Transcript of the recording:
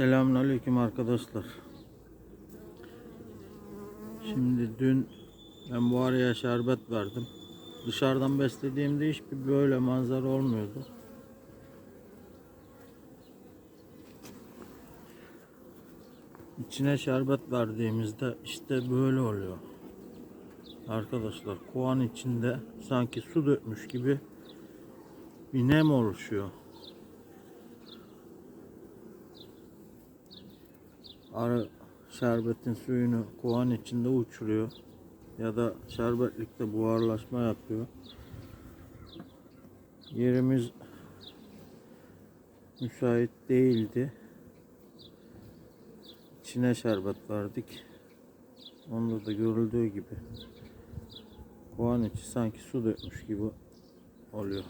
Selamünaleyküm arkadaşlar. Şimdi dün ben bu araya şerbet verdim. Dışarıdan beslediğimde hiçbir böyle manzara olmuyordu. İçine şerbet verdiğimizde işte böyle oluyor. Arkadaşlar kovan içinde sanki su dökmüş gibi bir nem oluşuyor. Arı şerbetin suyunu kovan içinde uçuruyor. Ya da şerbetlikte buharlaşma yapıyor. Yerimiz müsait değildi. İçine şerbet verdik. Onda da görüldüğü gibi kovan içi sanki su dökmüş gibi oluyor.